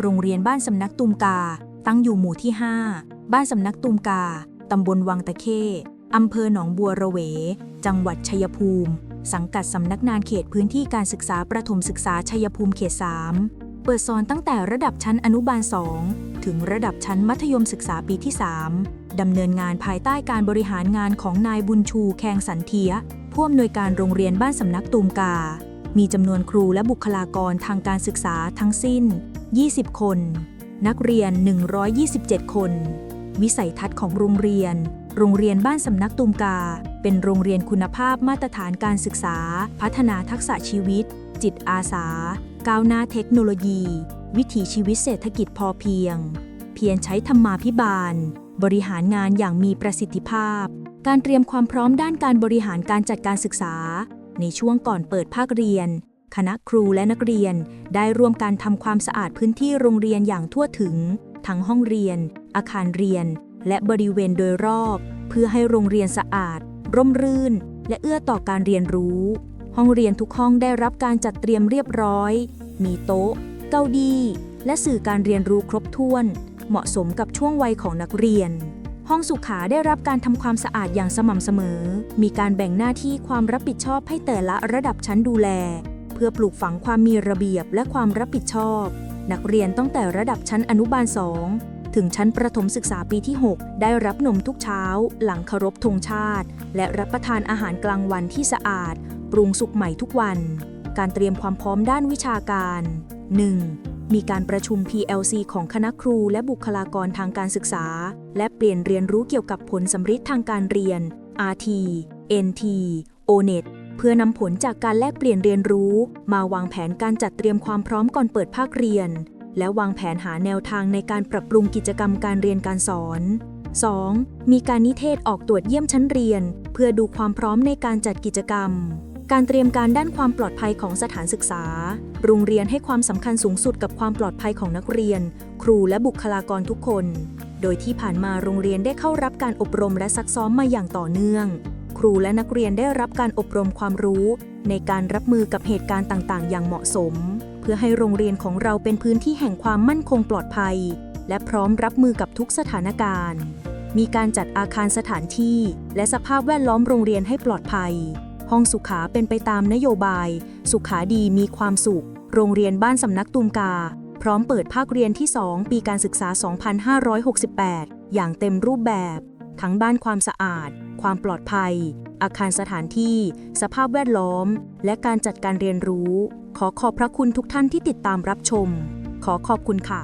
โรงเรียนบ้านสำนักตุมกา ตั้งอยู่หมู่ที่ 5 บ้านสำนักตุมกา ตำบลวังตะเข้ อำเภอหนองบัวระเว จังหวัดชัยภูมิ สังกัดสำนักงานเขตพื้นที่การศึกษาประถมศึกษาชัยภูมิเขต 3 เปิดสอนตั้งแต่ระดับชั้นอนุบาล 2 ถึงระดับชั้นมัธยมศึกษาปีที่ 3 ดำเนินงานภายใต้การบริหารงานของนายบุญชูแคงสันเทียผู้อำนวยการโรงเรียนบ้านสำนักตูมกา มีจำนวนครูและบุคลากรทางการศึกษาทั้งสิ้น 20 คน นักเรียน 127 คน วิสัยทัศน์ของโรงเรียน โรงเรียนบ้านสำนักตูมกา เป็นโรงเรียนคุณภาพมาตรฐานการศึกษา พัฒนาทักษะชีวิต จิตอาสา ก้าวหน้าเทคโนโลยี วิถีชีวิตเศรษฐกิจพอเพียง เพียรใช้ธรรมาภิบาล บริหารงานอย่างมีประสิทธิภาพ การเตรียมความพร้อมด้านการบริหารการจัดการศึกษา ในช่วงก่อนเปิดภาคเรียน คณะครูและนักเรียนได้ร่วมการทำความสะอาดพื้นที่โรงเรียนอย่างทั่วถึง ทั้งห้องเรียน อาคารเรียน และบริเวณโดยรอบ เพื่อให้โรงเรียนสะอาด ร่มรื่น และเอื้อต่อการเรียนรู้ ห้องเรียนทุกห้องได้รับการจัดเตรียมเรียบร้อย มีโต๊ะ เก้าอี้และสื่อการเรียนรู้ครบถ้วน เหมาะสมกับช่วงวัยของนักเรียน ห้องสุขาได้รับการทำความสะอาดอย่างสม่ำเสมอ มีการแบ่งหน้าที่ความรับผิดชอบให้แต่ละระดับชั้นดูแล เพื่อปลูกฝังความมีระเบียบและความรับผิดชอบ นักเรียนตั้งแต่ระดับชั้นอนุบาล 2 ถึงชั้นประถมศึกษาปีที่ 6 ได้รับนมทุกเช้า หลังเคารพธงชาติ และรับประทานอาหารกลางวันที่สะอาด ปรุงสุกใหม่ทุกวัน การเตรียมความพร้อมด้านวิชาการ 1. มีการประชุม PLC ของคณะครูและบุคลากรทางการศึกษา และเปลี่ยนเรียนรู้เกี่ยวกับผลสำฤทธิ์ทางการเรียน RT NT ONET เพื่อนำผลจากการแลกเปลี่ยนเรียนรู้ มาวางแผนการจัดเตรียมความพร้อมก่อนเปิดภาคเรียน และวางแผนหาแนวทางในการปรับปรุงกิจกรรมการเรียนการสอน 2. มีการนิเทศออกตรวจเยี่ยมชั้นเรียน เพื่อดูความพร้อมในการจัดกิจกรรม การเตรียมการด้านความปลอดภัยของสถานศึกษา โรงเรียนให้ความสำคัญสูงสุดกับความปลอดภัยของนักเรียน ครูและบุคลากรทุกคน โดยที่ผ่านมาโรงเรียนได้เข้ารับการอบรมและซักซ้อมมาอย่างต่อเนื่อง ครูและนักเรียนได้รับการอบรมความรู้ ในการรับมือกับเหตุการณ์ต่างๆ อย่างเหมาะสม เพื่อให้โรงเรียนของเราเป็นพื้นที่แห่งความมั่นคงปลอดภัย และพร้อมรับมือกับทุกสถานการณ์ มีการจัดอาคารสถานที่ และสภาพแวดล้อมโรงเรียนให้ปลอดภัย ห้องสุขาเป็นไปตามนโยบาย สุขาดีมีความสุข โรงเรียนบ้านสำนักตูมกา พร้อมเปิดภาคเรียนที่ 2 ปีการศึกษา 2568 อย่างเต็มรูปแบบ ทั้งบ้านความสะอาด ความปลอดภัย อาคารสถานที่ สภาพแวดล้อม และการจัดการเรียนรู้ ขอขอบพระคุณทุกท่านที่ติดตามรับชม ขอขอบคุณค่ะ